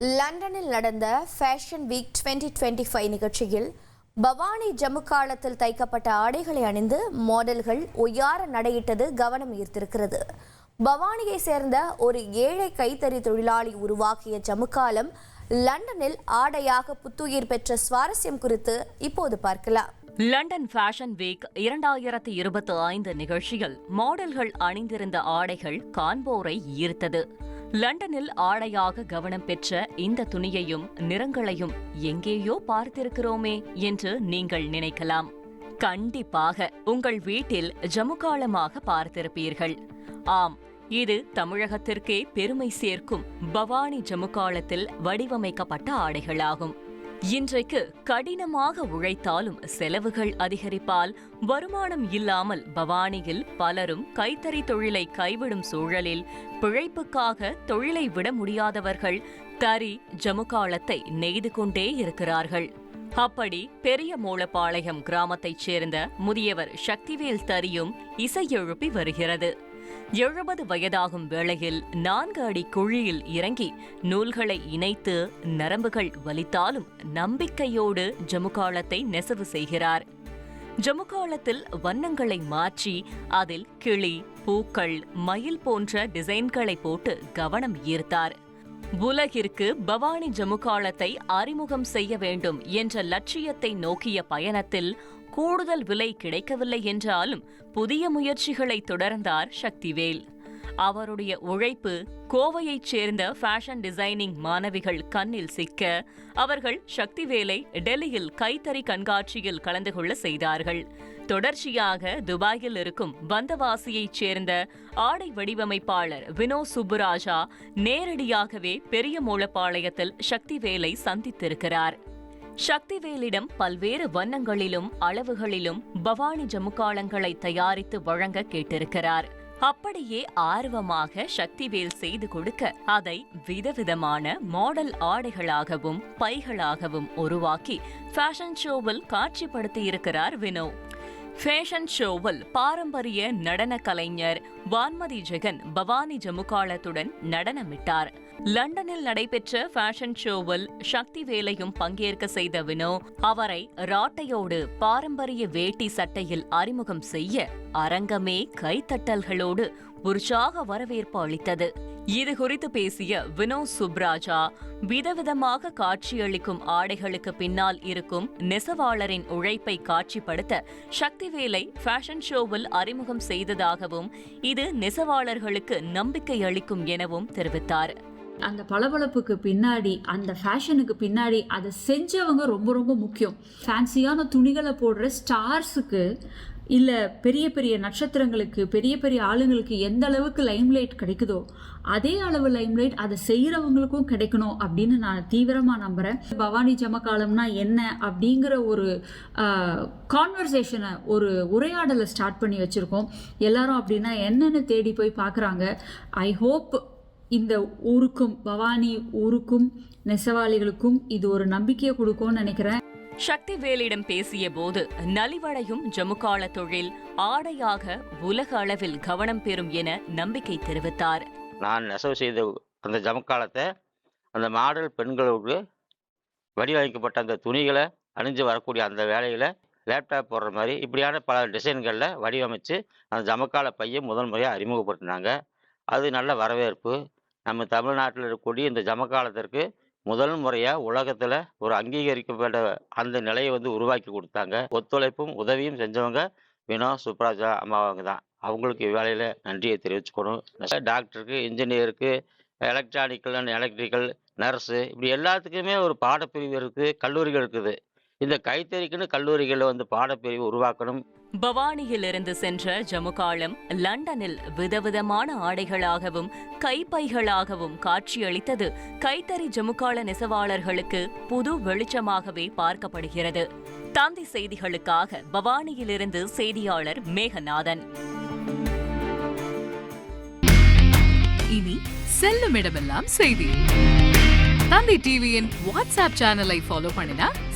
லண்டனில் நடந்த fashion week 2025 twenty five நிகழ்ச்சியில் பவானி ஜமுக்காலத்தில் தைக்கப்பட்ட ஆடைகளை அணிந்து மாடல்கள் ஒய்யார நடையிட்டது கவனம் ஈர்த்திருக்கிறது. பவானியை சேர்ந்த ஒரு ஏழை கைத்தறி தொழிலாளி உருவாக்கிய ஜமுக்காலம் லண்டனில் ஆடையாக புத்துயிர் பெற்ற சுவாரஸ்யம் குறித்து இப்போது பார்க்கலாம். லண்டன் ஃபேஷன் வீக் இரண்டாயிரத்தி இருபத்தி ஐந்து நிகழ்ச்சியில் மாடல்கள் அணிந்திருந்த ஆடைகள் காண்போரை ஈர்த்தது. லண்டனில் ஆடையாக கவனம் பெற்ற இந்த துணியையும் நிறங்களையும் எங்கேயோ பார்த்திருக்கிறோமே என்று நீங்கள் நினைக்கலாம். கண்டிப்பாக உங்கள் வீட்டில் ஜமுகாலமாக பார்த்திருப்பீர்கள். ஆம் இது தமிழகத்திற்கே பெருமை சேர்க்கும் பவானி ஜமுகாலத்தில் வடிவமைக்கப்பட்ட ஆடைகளாகும். இன்றைக்கு கடினமாக உழைத்தாலும் செலவுகள் அதிகரிப்பால் வருமானம் இல்லாமல் பவானியில் பலரும் கைத்தறி தொழிலை கைவிடும் சூழலில் பிழைப்புக்காக தொழிலை விட முடியாதவர்கள் தறி ஜமுகாலத்தை நெய்து கொண்டே இருக்கிறார்கள். அப்படி பெரிய மூலப்பாளையம் கிராமத்தைச் சேர்ந்த முதியவர் சக்திவேல் தரியும் இசையெழுப்பி வருகிறது. எழுபது வயதாகும் வேளையில் நான்கு அடி குழியில் இறங்கி நூல்களை இணைத்து நரம்புகள் வலித்தாலும் நம்பிக்கையோடு ஜமுகாலத்தை நெசவு செய்கிறார். ஜமுகாலத்தில் வண்ணங்களை மாற்றி அதில் கிளி பூக்கள் மயில் போன்ற டிசைன்களை போட்டு கவனம் ஈர்த்தார். உலகிற்கு பவானி ஜமுகாலத்தை அறிமுகம் செய்ய வேண்டும் என்ற லட்சியத்தை நோக்கிய பயணத்தில் கூடுதல் விலை கிடைக்கவில்லை என்றாலும் புதிய முயற்சிகளை தொடர்ந்தார் சக்திவேல். அவருடைய உழைப்பு கோவையைச் சேர்ந்த ஃபேஷன் டிசைனிங் மாணவிகள் கண்ணில் சிக்க அவர்கள் சக்திவேலை டெல்லியில் கைத்தறி கண்காட்சியில் கலந்து கொள்ள செய்தார்கள். தொடர்ச்சியாக துபாயில் இருக்கும் வந்தவாசியைச் சேர்ந்த ஆடை வடிவமைப்பாளர் வினோ சுப்புராஜா நேரடியாகவே பெரிய மூலப்பாளையத்தில் சக்திவேலை சந்தித்திருக்கிறார். சக்திவேலிடம் பல்வேறு வண்ணங்களிலும் அளவுகளிலும் பவானி ஜமுக்காலங்களை தயாரித்து வழங்க கேட்டிருக்கிறார். அப்படியே ஆர்வமாக சக்திவேல் செய்து கொடுக்க அதை விதவிதமான மாடல் ஆடைகளாகவும் பைகளாகவும் உருவாக்கி ஃபேஷன் ஷோவில் காட்சிப்படுத்தியிருக்கிறார் வினோ. ஃபேஷன் ஷோவில் பாரம்பரிய நடன கலைஞர் வான்மதி ஜெகன் பவானி ஜமுகாலத்துடன் நடனமிட்டார். லண்டனில் நடைபெற்ற ஃபேஷன் ஷோவில் சக்தி வேலையும் பங்கேற்க செய்த வினோ அவரை ராட்டையோடு பாரம்பரிய வேட்டி சட்டையில் அறிமுகம் செய்ய அரங்கமே கைத்தட்டல்களோடு உற்சாக வரவேற்பு அளித்தது. இது குறித்து பேசிய வினோ சுப்ராஜா விதவிதமாக காட்சியளிக்கும் ஆடைகளுக்கு பின்னால் இருக்கும் நெசவாளரின் உழைப்பை காட்சிப்படுத்த சக்திவேலை ஃபேஷன் ஷோவில் அறிமுகம் செய்ததாகவும் இது நெசவாளர்களுக்கு நம்பிக்கை அளிக்கும் எனவும் தெரிவித்தார். அந்த பளபளப்புக்கு பின்னாடி அந்த ஃபேஷனுக்கு பின்னாடி அதை செஞ்சவங்க ரொம்ப ரொம்ப முக்கியம். ஃபேன்சியான துணிகளை போடுற ஸ்டார்ஸுக்கு இல்லை பெரிய பெரிய நட்சத்திரங்களுக்கு பெரிய பெரிய ஆளுங்களுக்கு எந்த அளவுக்கு லைம்லைட் கிடைக்குதோ அதே அளவு லைம்லைட் அதை செய்கிறவங்களுக்கும் கிடைக்கணும் அப்படின்னு நான் தீவிரமாக நம்புகிறேன் பவானி ஜமகாலம்னா என்ன அப்படிங்கிற ஒரு கான்வர்சேஷனை ஒரு உரையாடலை ஸ்டார்ட் பண்ணி வச்சுருக்கோம். எல்லாரும் அப்படின்னா என்னென்னு தேடி போய் பார்க்குறாங்க. ஐ ஹோப் இந்த ஊருக்கும் பவானி ஊருக்கும் நெசவாளிகளுக்கும் இது ஒரு நம்பிக்கையை கொடுக்கும்னு நினைக்கிறேன். சக்திவேலிடம் பேசிய போது நலிவடையும் ஜமுகால தொழில் ஆடையாக உலக அளவில் கவனம் பெறும் என நம்பிக்கை தெரிவித்தார். நான் நெசவு செய்த அந்த ஜமக்காலத்தை அந்த மாடல் பெண்களுக்கு வடிவமைக்கப்பட்ட அந்த துணிகளை அணிஞ்சு வரக்கூடிய அந்த வேலைகளை லேப்டாப் போடுற மாதிரி இப்படியான பல டிசைன்களில் வடிவமைச்சு அந்த ஜமக்கால பையை முதல் முறையாக அறிமுகப்படுத்தினாங்க. அது நல்ல வரவேற்பு. நம்ம தமிழ்நாட்டில் இருக்கக்கூடிய இந்த ஜமக்காலத்திற்கு முதல் முறையாக உலகத்தில் ஒரு அங்கீகரிக்கப்பட்ட அந்த நிலையை வந்து உருவாக்கி கொடுத்தாங்க. ஒத்துழைப்பும் உதவியும் செஞ்சவங்க வினோ சுப்ராஜா அம்மாவங்க தான். அவங்களுக்கு வேலையில் நன்றியை தெரிவிச்சுக்கணும். டாக்டருக்கு இன்ஜினியருக்கு எலக்ட்ரானிக்கல் அண்ட் எலக்ட்ரிக்கல் நர்ஸு இப்படி எல்லாத்துக்குமே ஒரு பாடப்பிரிவு இருக்குது கல்லூரிகள் இருக்குது. இந்த கைத்தறிக்குன்னு கல்லூரிகளில் வந்து பாடப்பிரிவு உருவாக்கணும். பவானியிலிருந்து சென்ற ஜமுகாலம் லண்டனில் விதவிதமான ஆடைகளாகவும் கைப்பைகளாகவும் காட்சியளித்தது. கைத்தறி ஜமுகால நெசவாளர்களுக்கு புது வெளிச்சமாகவே பார்க்கப்படுகிறது. தந்தி செய்திகளுக்காக பவானியிலிருந்து செய்தியாளர் மேகநாதன். இனி செல்லும் இடமெல்லாம் செய்தி. தந்தி டிவியின் வாட்ஸ்அப் சேனலை ஃபாலோ பண்ணினா